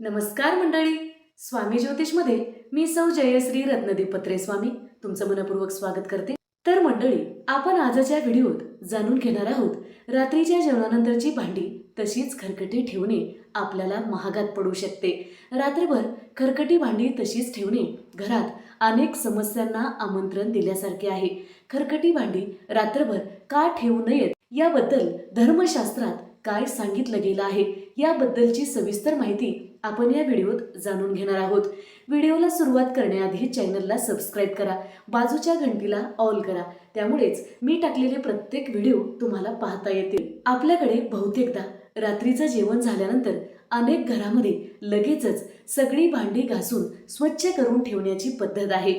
नमस्कार मंडळी. स्वामी ज्योतिषमध्ये मी सौ जयश्री रत्नदीप पत्रे स्वामी तुमचं मनपूर्वक स्वागत करते. तर मंडळी आपण आजच्या व्हिडिओत जाणून घेणार आहोत रात्रीच्या जेवणानंतरची भांडी तशीच खरकटी ठेवणे आपल्याला महागात पडू शकते. रात्रभर खरकटी भांडी तशीच ठेवणे घरात अनेक समस्यांना आमंत्रण दिल्यासारखे आहे. खरकटी भांडी रात्रभर का ठेवू नयेत? याबद्दल धर्मशास्त्रात काय सांगितलं गेलं आहे? याबद्दलची सविस्तर माहिती आपण या व्हिडिओत जाणून घेणार आहोत. व्हिडिओला सुरुवात करण्याआधी चॅनलला सबस्क्राईब करा बाजूच्या घंटीला ऑल करा त्यामुळेच मी टाकलेले प्रत्येक व्हिडिओ तुम्हाला पाहता येतील. आपल्याकडे बहुतेकदा रात्रीचं जेवण झाल्यानंतर अनेक घरामध्ये लगेचच सगळी भांडी घासून स्वच्छ करून ठेवण्याची पद्धत आहे.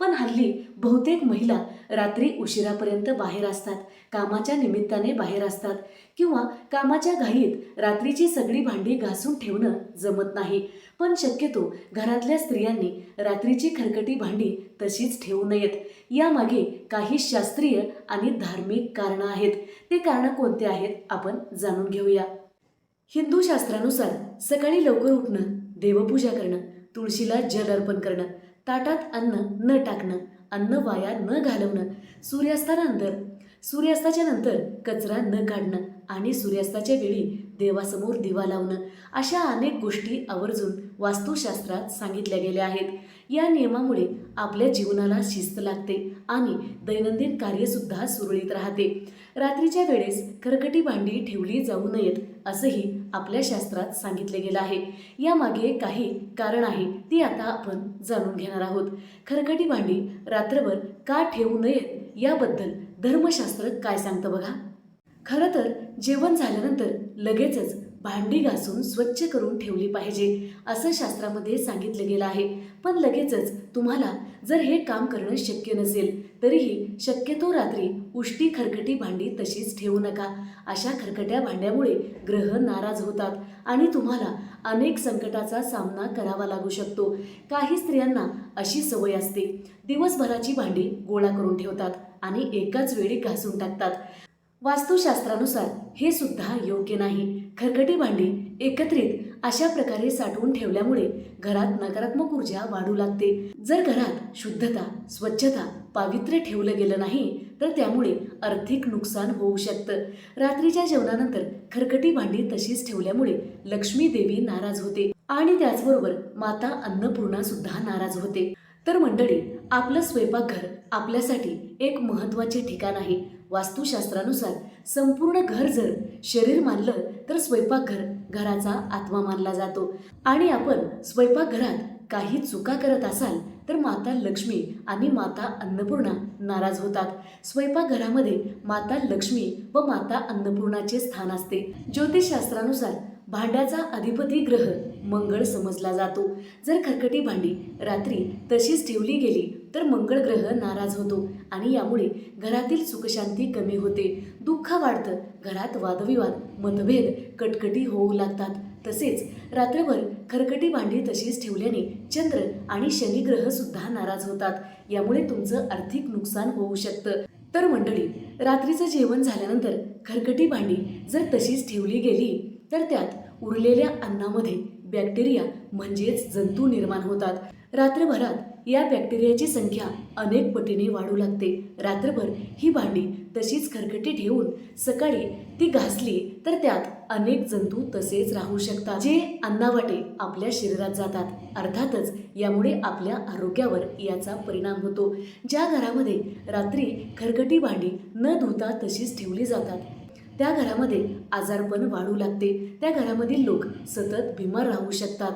पण हल्ली बहुतेक महिला रात्री उशिरापर्यंत बाहेर असतात कामाच्या निमित्ताने बाहेर असतात किंवा कामाच्या घाईत रात्रीची सगळी भांडी घासून ठेवणं जमत नाही. पण शक्यतो घरातल्या स्त्रियांनी रात्रीची खरकटी भांडी तशीच ठेवू नयेत. यामागे काही शास्त्रीय आणि धार्मिक कारणं आहेत. ते कारणं कोणते आहेत आपण जाणून घेऊया. हिंदू शास्त्रानुसार सकाळी लवकर उठणं देवपूजा करणं तुळशीला जल अर्पण करणं ताटात अन्न न टाकणं अन्न वाया न घालवणं सूर्यास्तानंतर सूर्यास्ताच्या नंतर कचरा न काढणं आणि सूर्यास्ताच्या वेळी देवासमोर दिवा लावणं अशा अनेक गोष्टी आवर्जून वास्तुशास्त्रात सांगितल्या गेल्या आहेत. या नियमामुळे आपल्या जीवनाला शिस्त लागते आणि दैनंदिन कार्यसुद्धा सुरळीत राहते. रात्रीच्या वेळेस खरकटी भांडी ठेवली जाऊ नयेत. असंही आपल्या शास्त्रात सांगितले गेलं आहे. यामागे काही कारण आहे ती आता आपण जाणून घेणार आहोत. खरकटी भांडी रात्रभर का ठेवू नयेत याबद्दल धर्मशास्त्र काय सांगतं बघा? खरं तर जेवण झाल्यानंतर लगेचच भांडी घासून स्वच्छ करून ठेवली पाहिजे असं शास्त्रामध्ये सांगितलं गेलं आहे. पण लगेचच तुम्हाला जर हे काम करणं शक्य नसेल तरीही शक्यतो रात्री उष्टी खरकटी भांडी तशीच ठेवू नका. अशा खरकट्या भांड्यामुळे ग्रह नाराज होतात आणि तुम्हाला अनेक संकटाचा सामना करावा लागू शकतो. काही स्त्रियांना अशी सवय असते दिवसभराची भांडी गोळा करून ठेवतात आणि एकाच वेळी घासून टाकतात. वास्तुशास्त्रानुसार हे सुद्धा योग्य नाही. खरकटी भांडी एकत्रित अशा प्रकारे साठवून ठेवल्यामुळे घरात नकारात्मक ऊर्जा वाढू लागते. जर घरात शुद्धता स्वच्छता पावित्र्य ठेवलं गेलं नाही तर त्यामुळे आर्थिक नुकसान होऊ शकतं. रात्रीच्या जेवणानंतर खरकटी भांडी तशीच ठेवल्यामुळे लक्ष्मी देवी नाराज होते आणि त्याचबरोबर माता अन्नपूर्णा सुद्धा नाराज होते. तर मंडळी आपलं स्वयंपाकघर आपल्यासाठी एक महत्त्वाचे ठिकाण आहे. वास्तुशास्त्रानुसार संपूर्ण घर जर शरीर मानलं तर स्वयंपाकघर घराचा आत्मा मानला जातो. आणि आपण स्वयंपाकघरात काही चुका करत असाल तर माता लक्ष्मी आणि माता अन्नपूर्णा नाराज होतात. स्वयंपाकघरामध्ये माता लक्ष्मी व माता अन्नपूर्णाचे स्थान असते. ज्योतिषशास्त्रानुसार भांड्याचा अधिपती ग्रह मंगळ समजला जातो. जर खरकटी भांडी रात्री तशीच ठेवली गेली तर मंगळ ग्रह नाराज होतो आणि यामुळे घरातील सुखशांती कमी होते. दुःख वाढतं घरात वादविवाद मतभेद कटकटी होऊ लागतात. तसेच रात्रभर खरकटी भांडी तशीच ठेवल्याने चंद्र आणि शनिग्रह सुद्धा नाराज होतात. यामुळे तुमचं आर्थिक नुकसान होऊ शकतं. तर मंडळी रात्रीचं जेवण झाल्यानंतर खरकटी भांडी जर तशीच ठेवली गेली तर त्यात उरलेल्या अन्नामध्ये बॅक्टेरिया म्हणजेच जंतू निर्माण होतात. रात्रभरात या बॅक्टेरियाची संख्या अनेक पटीने वाढू लागते. रात्रभर ही भांडी तशीच खरकटी ठेवून सकाळी ती घासली तर त्यात अनेक जंतू तसेच राहू शकतात जे अन्नावाटे आपल्या शरीरात जातात. अर्थातच यामुळे आपल्या आरोग्यावर याचा परिणाम होतो. ज्या घरामध्ये रात्री खरकटी भांडी न धुता तशीच ठेवली जातात त्या घरामध्ये आजारपण वाढू लागते. त्या घरामधील लोक सतत बिमार राहू शकतात.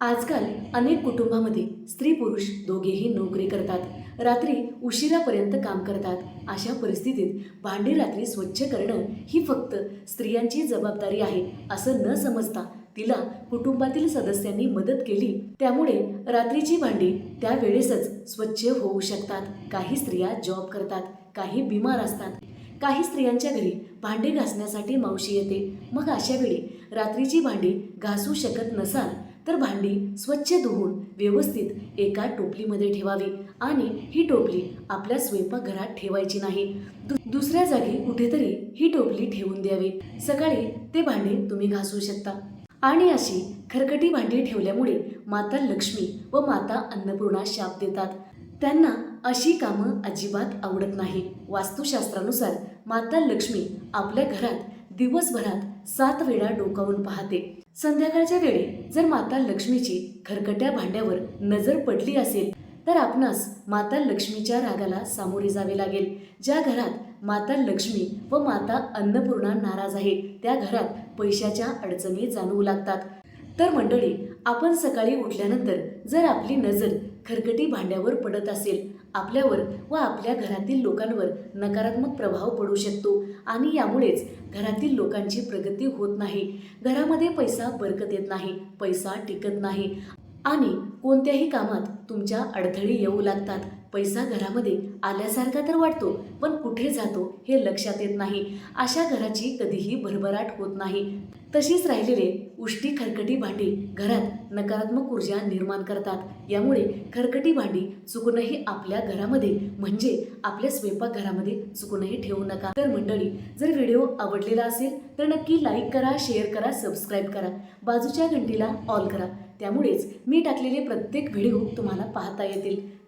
आजकाल अनेक कुटुंबामध्ये स्त्री पुरुष दोघेही नोकरी करतात. रात्री उशिरापर्यंत काम करतात. अशा परिस्थितीत भांडी रात्री स्वच्छ करणं ही फक्त स्त्रियांची जबाबदारी आहे असं न समजता तिला कुटुंबातील सदस्यांनी मदत केली. त्यामुळे रात्रीची भांडी त्या वेळेसच स्वच्छ होऊ शकतात. काही स्त्रिया जॉब करतात काही बिमार असतात. काही स्त्रियांच्या घरी भांडे घासण्यासाठी मावशी येते. मग अशा वेळी रात्रीची भांडी घासू शकत नसाल तर भांडी स्वच्छ धुवून व्यवस्थित एका टोपलीमध्ये ठेवावी आणि ही टोपली आपल्या स्वयंपाकघरात ठेवायची नाही. दु दुसऱ्या जागी कुठेतरी ही टोपली ठेवून द्यावी. सकाळी ते भांडे तुम्ही घासू शकता. आणि अशी खरकटी भांडी ठेवल्यामुळे माता लक्ष्मी व माता अन्नपूर्णा शाप देतात. त्यांना अशी कामं अजिबात आवडत नाही. वास्तुशास्त्रानुसार माता लक्ष्मी आपल्या घरात दिवसभरात सात वेळा डोकावून पाहते. संध्याकाळच्या वेळी जर माता लक्ष्मीची खरकट्या भांड्यावर नजर पडली असेल तर आपणास माता लक्ष्मीच्या रागाला सामोरे जावे लागेल. ज्या घरात माता लक्ष्मी व माता अन्नपूर्णा नाराज आहे त्या घरात पैशाच्या अडचणी जाणवू लागतात. तर मंडळी आपण सकाळी उठल्यानंतर जर आपली नजर खरकटी भांड्यावर पडत असेल आपल्यावर व आपल्या घरातील लोकांवर नकारात्मक प्रभाव पडू शकतो आणि यामुळेच घरातील लोकांची प्रगती होत नाही. घरामध्ये पैसा बरकत येत नाही पैसा टिकत नाही आणि कोणत्याही कामात तुमच्या अडथळे येऊ लागतात. पैसा घरामध्ये आल्यासारखा तर वाटतो पण कुठे जातो हे लक्षात येत नाही. अशा घराची कधीही भरभराट होत नाही. तशीच राहिलेले उष्टी खरकटी भांडी घरात नकारात्मक ऊर्जा निर्माण करतात. यामुळे खरकटी भांडी चुकूनही आपल्या घरामध्ये म्हणजे आपल्या स्वयंपाकघरामध्ये चुकूनही ठेवू नका. तर मंडळी जर व्हिडिओ आवडलेला असेल तर नक्की लाईक करा शेअर करा सबस्क्राईब करा. बाजूच्या घंटीला ऑल करा. त्यामुळेच मी टाकलेले प्रत्येक व्हिडिओ तुम्हाला पाहता येतील.